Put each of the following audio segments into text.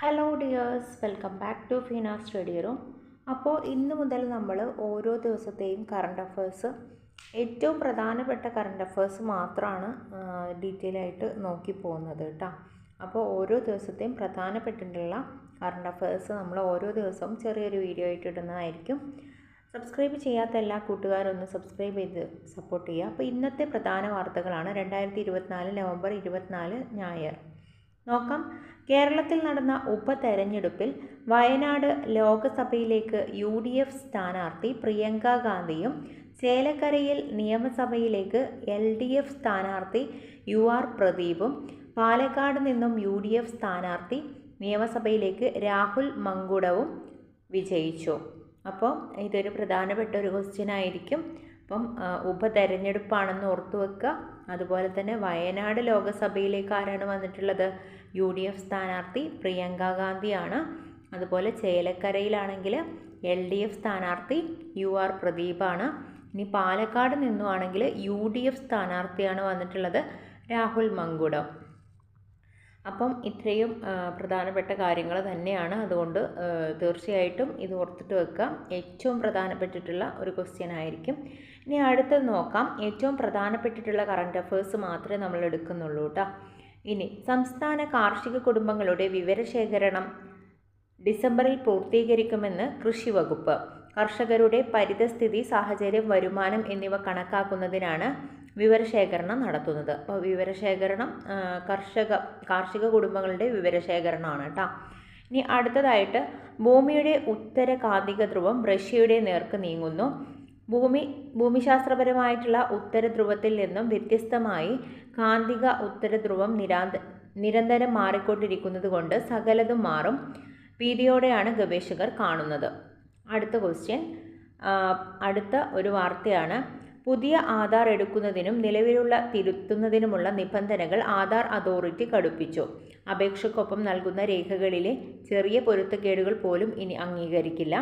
Hello dears welcome back to Feena study room അപ്പോൾ ഇന്ന് മുതൽ നമ്മൾ ഓരോ ദിവസത്തെയും കറണ്ട് അഫേഴ്സ് ഏറ്റവും പ്രധാനപ്പെട്ട കറണ്ട് അഫേഴ്സ് മാത്രമാണ് ഡീറ്റെയിൽ ആയിട്ട് നോക്കി പോകുന്നത് കേട്ടോ അപ്പോൾ ഓരോ ദിവസത്തെയും പ്രധാനപ്പെട്ടിട്ടുള്ള കറണ്ട് അഫേഴ്സ് നമ്മൾ ഓരോ ദിവസവും ചെറിയൊരു വീഡിയോ ആയിട്ട് ഇടുന്നതായിരിക്കും. സബ്സ്ക്രൈബ് ചെയ്യാത്ത എല്ലാ കൂട്ടുകാരും ഒന്ന് സബ്സ്ക്രൈബ് ചെയ്ത് സപ്പോർട്ട് ചെയ്യുക. അപ്പോൾ ഇന്നത്തെ പ്രധാന വാർത്തകളാണ്. രണ്ടായിരത്തി ഇരുപത്തിനാല് നവംബർ ഇരുപത്തിനാല് ഞായർ. നോക്കാം. കേരളത്തിൽ നടന്ന ഉപതെരഞ്ഞെടുപ്പിൽ വയനാട് ലോക്സഭയിലേക്ക് യു ഡി എഫ് സ്ഥാനാർത്ഥി പ്രിയങ്ക ഗാന്ധിയും ചേലക്കരയിൽ നിയമസഭയിലേക്ക് എൽ ഡി എഫ് സ്ഥാനാർത്ഥി യു ആർ പ്രദീപും പാലക്കാട് നിന്നും യു ഡി എഫ് സ്ഥാനാർത്ഥി നിയമസഭയിലേക്ക് രാഹുൽ മങ്കുടവും വിജയിച്ചു. അപ്പോൾ ഇതൊരു പ്രധാനപ്പെട്ട ഒരു ക്വസ്റ്റ്യൻ ആയിരിക്കും. അപ്പം ഉപതെരഞ്ഞെടുപ്പാണെന്ന് ഓർത്തു വെക്കുക. അതുപോലെ തന്നെ വയനാട് ലോകസഭയിലേക്ക് ആരാണ് വന്നിട്ടുള്ളത്? യു ഡി എഫ് സ്ഥാനാർത്ഥി പ്രിയങ്ക ഗാന്ധിയാണ്. അതുപോലെ ചേലക്കരയിലാണെങ്കിൽ എൽ ഡി എഫ് സ്ഥാനാർത്ഥി യു ആർ പ്രദീപാണ്. ഇനി പാലക്കാട് നിന്നുവാണെങ്കിൽ യു ഡി എഫ് സ്ഥാനാർത്ഥിയാണ് വന്നിട്ടുള്ളത് രാഹുൽ മങ്കുടം. അപ്പം ഇത്രയും പ്രധാനപ്പെട്ട കാര്യങ്ങൾ തന്നെയാണ്. അതുകൊണ്ട് തീർച്ചയായിട്ടും ഇത് ഓർത്തിട്ട് വെക്കുക. ഏറ്റവും പ്രധാനപ്പെട്ടിട്ടുള്ള ഒരു ക്വസ്റ്റ്യൻ ആയിരിക്കും. ഇനി അടുത്തത് നോക്കാം. ഏറ്റവും പ്രധാനപ്പെട്ടിട്ടുള്ള കറണ്ട് അഫേഴ്സ് മാത്രമേ നമ്മൾ എടുക്കുന്നുള്ളൂ കേട്ടോ ഇനി സംസ്ഥാന കാർഷിക കുടുംബങ്ങളുടെ വിവരശേഖരണം ഡിസംബറിൽ പൂർത്തീകരിക്കുമെന്ന് കൃഷി വകുപ്പ്. കർഷകരുടെ പരിതസ്ഥിതി സാഹചര്യം വരുമാനം എന്നിവ കണക്കാക്കുന്നതിനാണ് വിവരശേഖരണം നടത്തുന്നത്. അപ്പോൾ വിവരശേഖരണം കർഷക കാർഷിക കുടുംബങ്ങളുടെ വിവരശേഖരണമാണ് കേട്ടോ. ഇനി അടുത്തതായിട്ട് ഭൂമിയുടെ ഉത്തര കാന്തിക ധ്രുവം റഷ്യയുടെ നേർക്ക് നീങ്ങുന്നു. ഭൂമി ഭൂമിശാസ്ത്രപരമായിട്ടുള്ള ഉത്തര ധ്രുവത്തിൽ നിന്നും വ്യത്യസ്തമായി കാന്തിക ഉത്തര ധ്രുവം നിരാന്ത നിരന്തരം മാറിക്കൊണ്ടിരിക്കുന്നത് കൊണ്ട് സകലതും മാറും. ഭീതിയോടെയാണ് ഗവേഷകർ കാണുന്നത്. അടുത്ത ക്വസ്റ്റ്യൻ അടുത്ത ഒരു വാർത്തയാണ്. പുതിയ ആധാർ എടുക്കുന്നതിനും നിലവിലുള്ള തിരുത്തുന്നതിനുമുള്ള നിബന്ധനകൾ ആധാർ അതോറിറ്റി കടുപ്പിച്ചു. അപേക്ഷക്കൊപ്പം നൽകുന്ന രേഖകളിലെ ചെറിയ പൊരുത്തക്കേടുകൾ പോലും ഇനി അംഗീകരിക്കില്ല.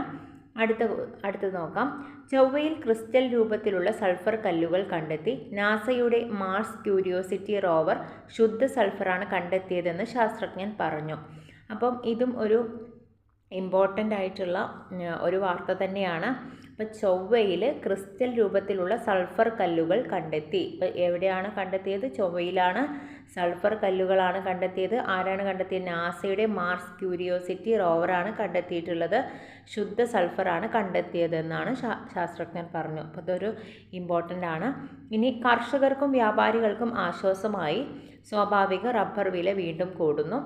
അടുത്ത അടുത്തത് നോക്കാം. ചൊവ്വയിൽ ക്രിസ്റ്റൽ രൂപത്തിലുള്ള സൾഫർ കല്ലുകൾ കണ്ടെത്തി നാസയുടെ മാർസ് ക്യൂരിയോസിറ്റി റോവർ ശുദ്ധ സൾഫറാണ് കണ്ടെത്തിയതെന്ന് ശാസ്ത്രജ്ഞൻ പറഞ്ഞു. അപ്പം ഇതും ഒരു ഇമ്പോർട്ടന്റ് ആയിട്ടുള്ള ഒരു വാർത്ത തന്നെയാണ്. അപ്പോൾ ചൊവ്വയിൽ ക്രിസ്റ്റൽ രൂപത്തിലുള്ള സൾഫർ കല്ലുകൾ കണ്ടെത്തി. ഇപ്പോൾ എവിടെയാണ് കണ്ടെത്തിയത്? ചൊവ്വയിലാണ് സൾഫർ കല്ലുകളാണ് കണ്ടെത്തിയത്. ആരാണ് കണ്ടെത്തിയത്? നാസയുടെ മാർസ് ക്യൂരിയോസിറ്റി റോവറാണ് കണ്ടെത്തിയിട്ടുള്ളത്. ശുദ്ധ സൾഫറാണ് കണ്ടെത്തിയതെന്നാണ് ശാസ്ത്രജ്ഞർ പറഞ്ഞു. അപ്പോൾ അതൊരു ഇമ്പോർട്ടന്റ് ആണ്. ഇനി കർഷകർക്കും വ്യാപാരികൾക്കും ആശ്വാസമായി സ്വാഭാവിക റബ്ബർ വില വീണ്ടും കൂടുന്നു.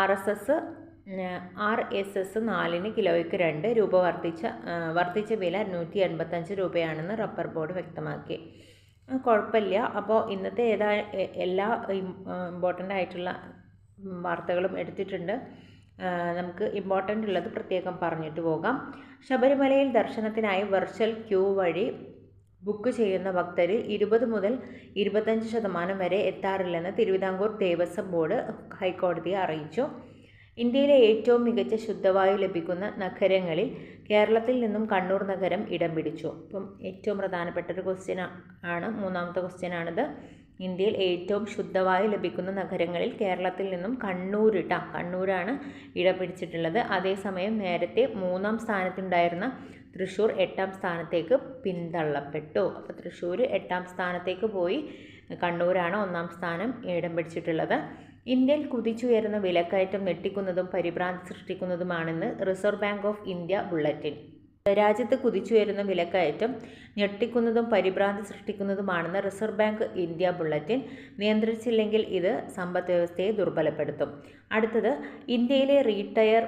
R S S R S S നാലിന് കിലോയ്ക്ക് രണ്ട് രൂപ വർദ്ധിച്ച വർദ്ധിച്ച വില നൂറ്റി എൺപത്തഞ്ച് രൂപയാണെന്ന് റബ്ബർ ബോർഡ് വ്യക്തമാക്കി. കുഴപ്പമില്ല. അപ്പോൾ ഇന്നത്തെ ഏതാ എല്ലാ ഇമ്പോർട്ടന്റ് ആയിട്ടുള്ള വാർത്തകളും എടുത്തിട്ടുണ്ട്. നമുക്ക് ഇമ്പോർട്ടന്റ് ഉള്ളത് പ്രത്യേകം പറഞ്ഞിട്ട് പോകാം. ശബരിമലയിൽ ദർശനത്തിനായി വെർച്വൽ ക്യൂ വഴി ബുക്ക് ചെയ്യുന്ന ഭക്തരിൽ ഇരുപത് മുതൽ ഇരുപത്തഞ്ച് ശതമാനം വരെ എത്താറില്ലെന്ന് തിരുവിതാംകൂർ ദേവസ്വം ബോർഡ് ഹൈക്കോടതിയെ അറിയിച്ചു. ഇന്ത്യയിലെ ഏറ്റവും മികച്ച ശുദ്ധവായു ലഭിക്കുന്ന നഗരങ്ങളിൽ കേരളത്തിൽ നിന്നും കണ്ണൂർ നഗരം ഇടം പിടിച്ചു. അപ്പം ഏറ്റവും പ്രധാനപ്പെട്ട ഒരു ക്വസ്റ്റ്യൻ ആണ്. മൂന്നാമത്തെ ക്വസ്റ്റ്യൻ ആണിത്. ഇന്ത്യയിൽ ഏറ്റവും ശുദ്ധവായു ലഭിക്കുന്ന നഗരങ്ങളിൽ കേരളത്തിൽ നിന്നും കണ്ണൂർ കണ്ണൂരാണ് ഇടം പിടിച്ചിട്ടുള്ളത്. അതേസമയം നേരത്തെ മൂന്നാം സ്ഥാനത്തുണ്ടായിരുന്ന തൃശ്ശൂർ എട്ടാം സ്ഥാനത്തേക്ക് പിന്തള്ളപ്പെട്ടു. അപ്പോൾ തൃശ്ശൂർ എട്ടാം സ്ഥാനത്തേക്ക് പോയി കണ്ണൂരാണ് ഒന്നാം സ്ഥാനം ഇടം പിടിച്ചിട്ടുള്ളത്. ഇന്ത്യയിൽ കുതിച്ചുയരുന്ന വിലക്കയറ്റം ഞെട്ടിക്കുന്നതും പരിഭ്രാന്തി സൃഷ്ടിക്കുന്നതുമാണെന്ന് Reserve Bank of India bulletin. രാജ്യത്ത് കുതിച്ചുയരുന്ന വിലക്കയറ്റം ഞെട്ടിക്കുന്നതും പരിഭ്രാന്തി സൃഷ്ടിക്കുന്നതുമാണെന്ന് റിസർവ് ബാങ്ക് ഇന്ത്യ ബുള്ളറ്റിൻ നിയന്ത്രിച്ചില്ലെങ്കിൽ ഇത് സമ്പദ് വ്യവസ്ഥയെ ദുർബലപ്പെടുത്തും. അടുത്തത് ഇന്ത്യയിലെ റീറ്റയർ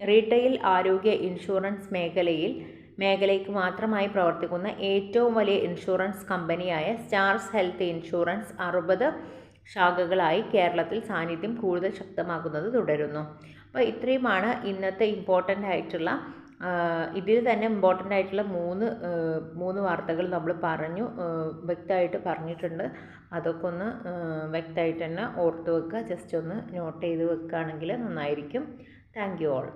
റീറ്റെയിൽ ആരോഗ്യ ഇൻഷുറൻസ് മേഖലയിൽ മേഖലയ്ക്ക് മാത്രമായി പ്രവർത്തിക്കുന്ന ഏറ്റവും വലിയ ഇൻഷുറൻസ് കമ്പനിയായ സ്റ്റാർസ് ഹെൽത്ത് ഇൻഷുറൻസ് അറുപത് ശാഖകളായി കേരളത്തിൽ സാന്നിധ്യം കൂടുതൽ ശക്തമാക്കുന്നത് തുടരുന്നു. അപ്പോൾ ഇത്രയുമാണ് ഇന്നത്തെ ഇമ്പോർട്ടന്റ് ആയിട്ടുള്ള ഇതിൽ തന്നെ ഇമ്പോർട്ടന്റ് ആയിട്ടുള്ള മൂന്ന് മൂന്ന് വാർത്തകൾ നമ്മൾ പറഞ്ഞു വ്യക്തമായിട്ട് പറഞ്ഞിട്ടുണ്ട്. അതൊക്കെ ഒന്ന് വ്യക്തമായിട്ട് തന്നെ ഓർത്ത് വെക്കുക. ജസ്റ്റ് ഒന്ന് നോട്ട് ചെയ്ത് വെക്കുകയാണെങ്കിൽ നന്നായിരിക്കും. Thank you all